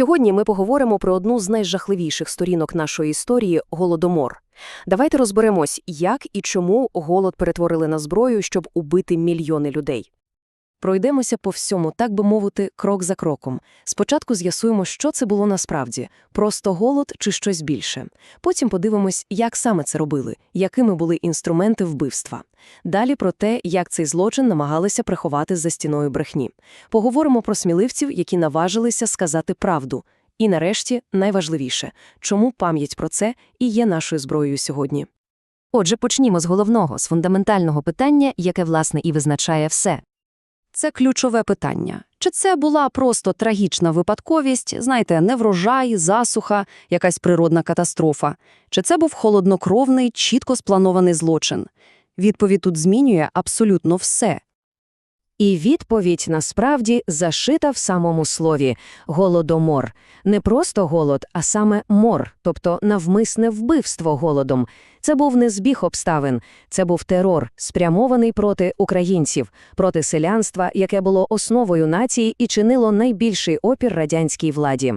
Сьогодні ми поговоримо про одну з найжахливіших сторінок нашої історії голодомор. Давайте розберемось, як і чому голод перетворили на зброю, щоб убити мільйони людей. Пройдемося по всьому, так би мовити, крок за кроком. Спочатку з'ясуємо, що це було насправді – просто голод чи щось більше. Потім подивимось, як саме це робили, якими були інструменти вбивства. Далі про те, як цей злочин намагалися приховати за стіною брехні. Поговоримо про сміливців, які наважилися сказати правду. І нарешті, найважливіше – чому пам'ять про це і є нашою зброєю сьогодні. Отже, почнімо з головного, з фундаментального питання, яке, власне, і визначає все. Це ключове питання. Чи це була просто трагічна випадковість, знаєте, неврожай, засуха, якась природна катастрофа? Чи це був холоднокровний, чітко спланований злочин? Відповідь тут змінює абсолютно все. І відповідь насправді зашита в самому слові голодомор. Не просто голод, а саме мор, тобто навмисне вбивство голодом. Це був не збіг обставин, це був терор, спрямований проти українців, проти селянства, яке було основою нації і чинило найбільший опір радянській владі.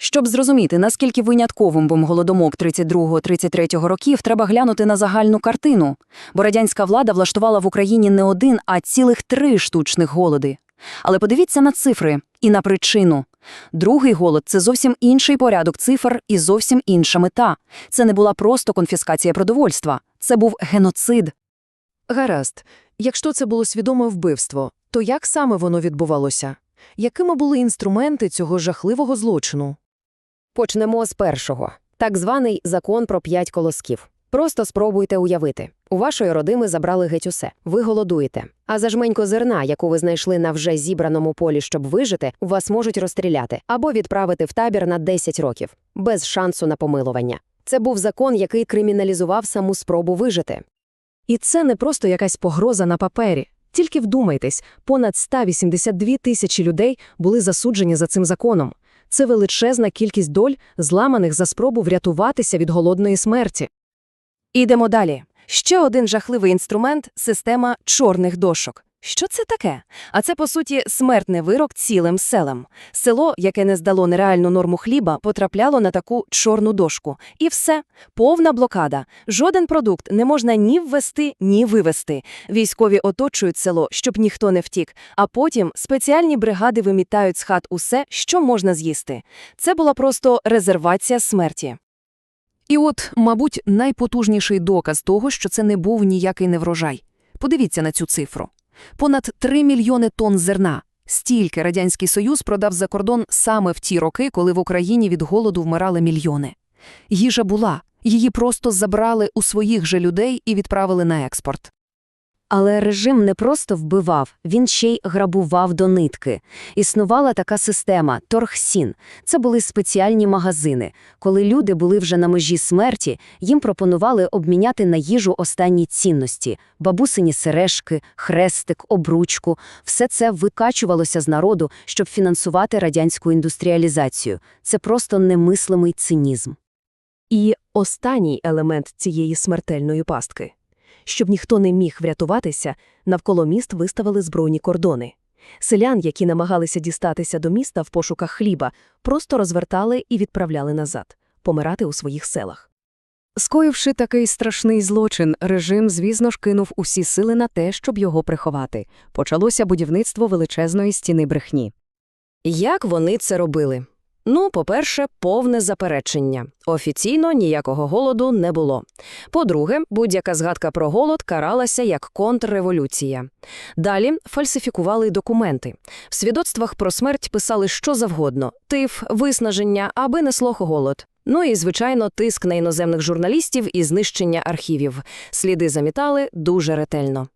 Щоб зрозуміти, наскільки винятковим був голодомок 32-33 років, треба глянути на загальну картину. Бо радянська влада влаштувала в Україні не один, а цілих три штучних голоди. Але подивіться на цифри і на причину. Другий голод – це зовсім інший порядок цифр і зовсім інша мета. Це не була просто конфіскація продовольства, це був геноцид. Гаразд, якщо це було свідоме вбивство, то як саме воно відбувалося? Якими були інструменти цього жахливого злочину? Почнемо з першого. Так званий закон про п'ять колосків. Просто спробуйте уявити. У вашої родини забрали геть усе. Ви голодуєте. А за жменько зерна, яку ви знайшли на вже зібраному полі, щоб вижити, вас можуть розстріляти або відправити в табір на 10 років, без шансу на помилування. Це був закон, який криміналізував саму спробу вижити. І це не просто якась погроза на папері. Тільки вдумайтесь, понад 182 тисячі людей були засуджені за цим законом. Це величезна кількість доль, зламаних за спробу врятуватися від голодної смерті. Ідемо далі. Ще один жахливий інструмент – система чорних дошок. Що це таке? А це, по суті, смертний вирок цілим селам. Село, яке не здало нереальну норму хліба, потрапляло на таку чорну дошку. І все. Повна блокада. Жоден продукт не можна ні ввести, ні вивести. Військові оточують село, щоб ніхто не втік. А потім спеціальні бригади вимітають з хат усе, що можна з'їсти. Це була просто резервація смерті. І от, мабуть, найпотужніший доказ того, що це не був ніякий неврожай. Подивіться на цю цифру. Понад 3 мільйони тонн зерна. Стільки Радянський Союз продав за кордон саме в ті роки, коли в Україні від голоду вмирали мільйони. Їжа була, її просто забрали у своїх же людей і відправили на експорт. Але режим не просто вбивав, він ще й грабував до нитки. Існувала така система торгсін. Це були спеціальні магазини. Коли люди були вже на межі смерті, їм пропонували обміняти на їжу останні цінності: бабусині сережки, хрестик, обручку. Все це викачувалося з народу, щоб фінансувати радянську індустріалізацію. Це просто немислимий цинізм. І останній елемент цієї смертельної пастки. Щоб ніхто не міг врятуватися, навколо міст виставили збройні кордони. Селян, які намагалися дістатися до міста в пошуках хліба, просто розвертали і відправляли назад, помирати у своїх селах. Скоївши такий страшний злочин, режим, звісно ж, кинув усі сили на те, щоб його приховати. Почалося будівництво величезної стіни брехні. Як вони це робили? Ну, по-перше, повне заперечення. Офіційно ніякого голоду не було. По-друге, будь-яка згадка про голод каралася як контрреволюція. Далі фальсифікували документи. В свідоцтвах про смерть писали що завгодно – тиф, виснаження, аби несло голод. Ну і, звичайно, тиск на іноземних журналістів і знищення архівів. Сліди замітали дуже ретельно.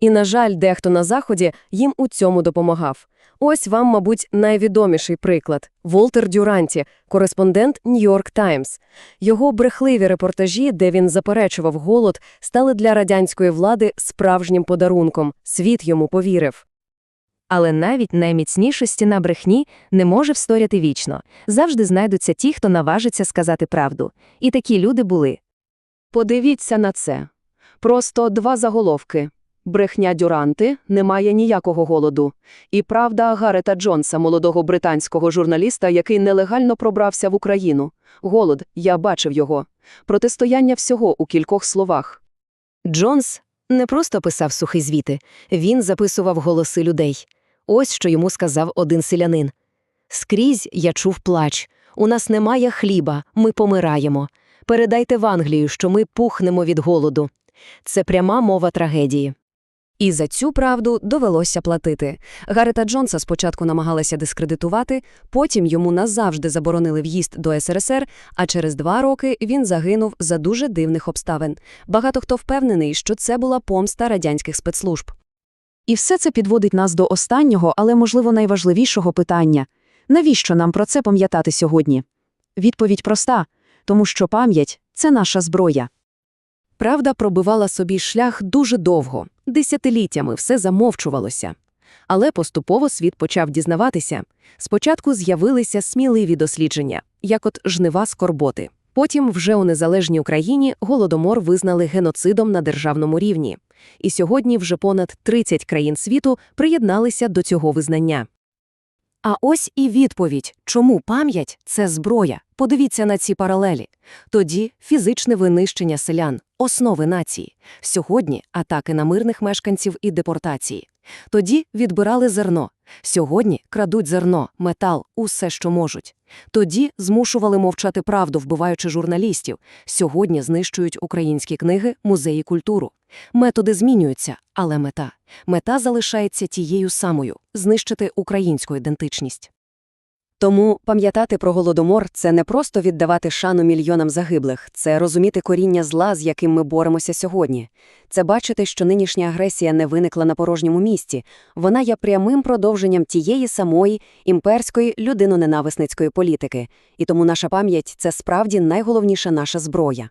І, на жаль, дехто на Заході їм у цьому допомагав. Ось вам, мабуть, найвідоміший приклад – Волтер Дюранті, кореспондент Нью-Йорк Таймс. Його брехливі репортажі, де він заперечував голод, стали для радянської влади справжнім подарунком. Світ йому повірив. Але навіть найміцніша стіна брехні не може встояти вічно. Завжди знайдуться ті, хто наважиться сказати правду. І такі люди були. Подивіться на це. Просто два заголовки. Брехня Дюранти немає ніякого голоду. І правда Гарета Джонса, молодого британського журналіста, який нелегально пробрався в Україну. Голод, я бачив його. Протистояння всього у кількох словах. Джонс не просто писав сухі звіти, він записував голоси людей. Ось що йому сказав один селянин. «Скрізь я чув плач. У нас немає хліба, ми помираємо. Передайте в Англію, що ми пухнемо від голоду». Це пряма мова трагедії. І за цю правду довелося платити. Гарета Джонса спочатку намагалася дискредитувати, потім йому назавжди заборонили в'їзд до СРСР, а через два роки він загинув за дуже дивних обставин. Багато хто впевнений, що це була помста радянських спецслужб. І все це підводить нас до останнього, але, можливо, найважливішого питання. Навіщо нам про це пам'ятати сьогодні? Відповідь проста – тому що пам'ять – це наша зброя. Правда пробивала собі шлях дуже довго, десятиліттями все замовчувалося. Але поступово світ почав дізнаватися. Спочатку з'явилися сміливі дослідження, як от жнива скорботи. Потім вже у незалежній Україні голодомор визнали геноцидом на державному рівні. І сьогодні вже понад 30 країн світу приєдналися до цього визнання. А ось і відповідь, чому пам'ять – це зброя. Подивіться на ці паралелі. Тоді фізичне винищення селян – основи нації. Сьогодні – атаки на мирних мешканців і депортації. Тоді відбирали зерно. Сьогодні крадуть зерно, метал, усе, що можуть. Тоді змушували мовчати правду, вбиваючи журналістів. Сьогодні знищують українські книги, музеї культуру. Методи змінюються, але мета. Мета залишається тією самою – знищити українську ідентичність. Тому пам'ятати про Голодомор – це не просто віддавати шану мільйонам загиблих, це розуміти коріння зла, з яким ми боремося сьогодні. Це бачити, що нинішня агресія не виникла на порожньому місці, вона є прямим продовженням тієї самої імперської людиноненависницької політики. І тому наша пам'ять – це справді найголовніша наша зброя.